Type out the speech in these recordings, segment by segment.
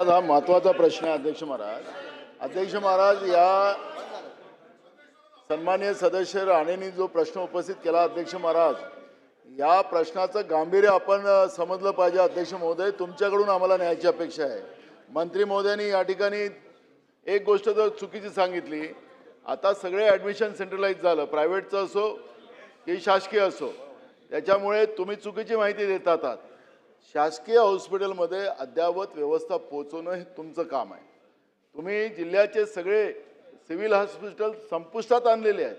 हा महत्त्वाचा प्रश्न आहे अध्यक्ष महाराज. अध्यक्ष महाराज या सन्मान्य सदस्य राणेंनी जो प्रश्न उपस्थित केला अध्यक्ष महाराज या प्रश्नाचं गांभीर्य आपण समजलं पाहिजे अध्यक्ष महोदय. तुमच्याकडून आम्हाला न्यायची अपेक्षा आहे. मंत्री महोदयांनी या ठिकाणी एक गोष्ट तर चुकीची सांगितली. आता सगळे ॲडमिशन सेंट्रलाइज झालं. प्रायव्हेटचं असो की शासकीय असो. त्याच्यामुळे तुम्ही चुकीची माहिती देतात आहात. शासकीय हॉस्पिटलमध्ये अद्ययावत व्यवस्था पोहोचवणं हे तुमचं काम आहे. तुम्ही जिल्ह्याचे सगळे सिव्हिल हॉस्पिटल संपुष्टात आणलेले आहेत.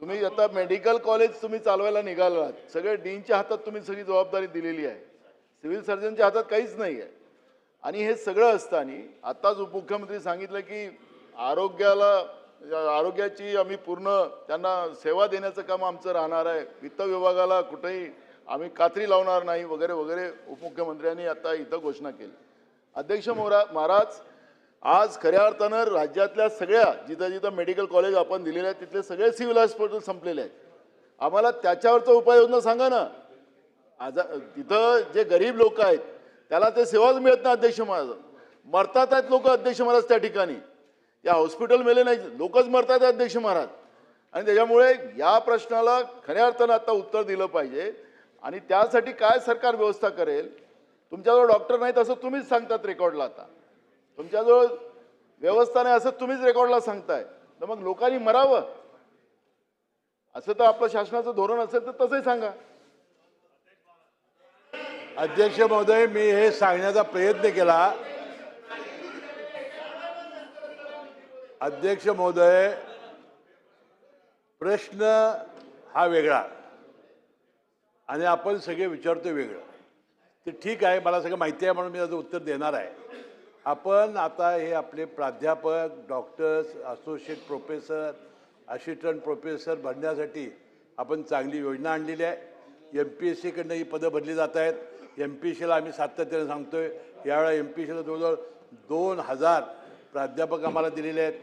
तुम्ही आता मेडिकल कॉलेज तुम्ही चालवायला निघाला आहात. सगळे डीनच्या हातात तुम्ही सगळी जबाबदारी दिलेली आहे. सिव्हिल सर्जनच्या हातात काहीच नाही आहे. आणि हे सगळं असताना आत्ताच उपमुख्यमंत्री सांगितलं की आरोग्याला आरोग्याची आम्ही पूर्ण त्यांना सेवा देण्याचं काम आमचं राहणार आहे. वित्त विभागाला कुठेही आम्ही कात्री लावणार नाही वगैरे वगैरे उपमुख्यमंत्र्यांनी आता इथं घोषणा केली. अध्यक्ष मोरा महाराज आज खऱ्या अर्थानं राज्यातल्या सगळ्या जिथं जिथं मेडिकल कॉलेज आपण दिलेले आहेत तिथले सगळे सिव्हिल हॉस्पिटल संपलेले आहेत. आम्हाला त्याच्यावरचं उपाययोजना सांगा ना. आज तिथं जे गरीब लोक आहेत त्याला ते सेवाच मिळत नाही अध्यक्ष महाराज. मरतात आहेत लोक अध्यक्ष महाराज त्या ठिकाणी. या मेले नाही लोकच मरतात अध्यक्ष महाराज. आणि त्याच्यामुळे या प्रश्नाला खऱ्या अर्थानं आता उत्तर दिलं पाहिजे. आणि त्यासाठी काय सरकार व्यवस्था करेल? तुमच्याजवळ डॉक्टर नाहीत असं तुम्हीच सांगतात रेकॉर्डला आता. तुमच्याजवळ व्यवस्था नाही असं तुम्हीच रेकॉर्डला सांगताय. तर मग लोकांनी मरावं. असं तर आपलं शासनाचं धोरण असेल तर तसंही सांगा. अध्यक्ष महोदय मी हे सांगण्याचा प्रयत्न केला. अध्यक्ष महोदय प्रश्न हा वेगळा. आणि आपण सगळे विचारतो वेगळं. ते ठीक आहे मला सगळं माहिती आहे म्हणून मी त्याचं उत्तर देणार आहे. आपण आता हे आपले प्राध्यापक doctors associate professor assistant professor भरण्यासाठी आपण चांगली योजना आणलेली आहे. एम पी एस सीकडनं ही पदं भरली जात आहेत. एम पी एस सीला आम्ही सातत्याने सांगतो आहे यावेळेला एम पी एस सीला जवळजवळ दोन हजार प्राध्यापक आम्हाला दिलेले आहेत.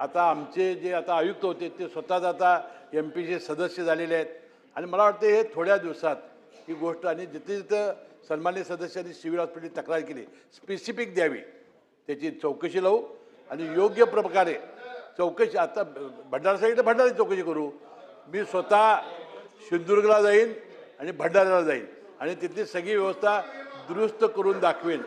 आता आमचे जे आता आयुक्त होते ते स्वतःच आता एम पी सी सदस्य झालेले आहेत. आणि मला वाटतं हे थोड्या दिवसात ही गोष्ट आणि जिथे जिथं सन्मान्य सदस्यांनी सिव्हिल हॉस्पिटल तक्रार केली स्पेसिफिक द्यावी त्याची चौकशी लावू आणि योग्य प्रकारे चौकशी आता भंडारासाठी तर भंडाराची चौकशी करू. मी स्वतः सिंधुदुर्गला जाईन आणि भंडाऱ्याला जाईन आणि तिथली सगळी व्यवस्था दुरुस्त करून दाखवेन.